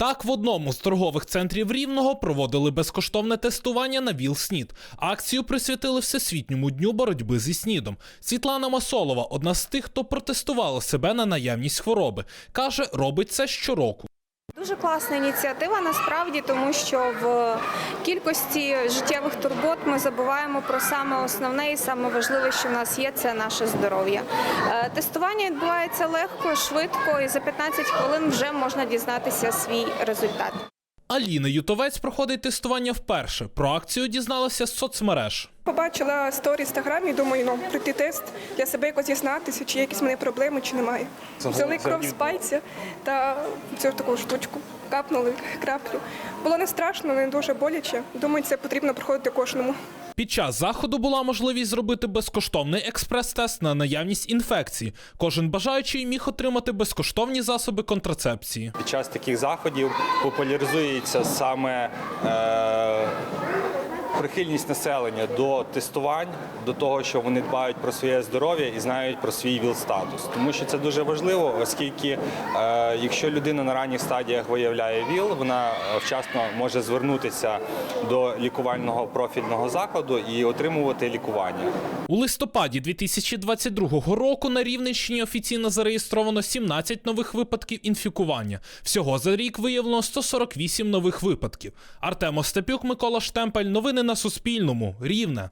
Так, в одному з торгових центрів Рівного проводили безкоштовне тестування на ВІЛ-СНІД. Акцію присвятили Всесвітньому дню боротьби зі СНІДом. Світлана Масолова, одна з тих, хто протестувала себе на наявність хвороби, каже, робить це щороку. Дуже класна ініціатива насправді, тому що в кількості життєвих турбот ми забуваємо про саме основне і саме важливе, що в нас є, це наше здоров'я. Е, Тестування відбувається легко, швидко, і за 15 хвилин вже можна дізнатися свій результат. Аліна Ютовець проходить тестування вперше. Про акцію дізналася з соцмереж. Побачила сторі в інстаграмі думаю, ну пройти тест для себе якось дізнатися, чи є якісь в мене проблеми, чи немає. Взяли кров з пальця та цю таку штучку. Капнули краплю. Було не страшно, не дуже боляче. Думаю, це потрібно проходити кожному. Під час заходу була можливість зробити безкоштовний експрес-тест на наявність інфекції. Кожен бажаючий міг отримати безкоштовні засоби контрацепції. Під час таких заходів популяризується саме е, прихильність населення до тестувань, до того, що вони дбають про своє здоров'я і знають про свій ВІЛ-статус. Тому що це дуже важливо, оскільки е, якщо людина на ранніх стадіях виявляє ВІЛ, вона е, вчасно може звернутися до лікувального профільного закладу і отримувати лікування. У листопаді 2022 року на Рівненщині офіційно зареєстровано 17 нових випадків інфікування. Всього за рік виявлено 148 нових випадків. Артем Остапюк, Микола Штемпель. Новини на Суспільному. Рівне.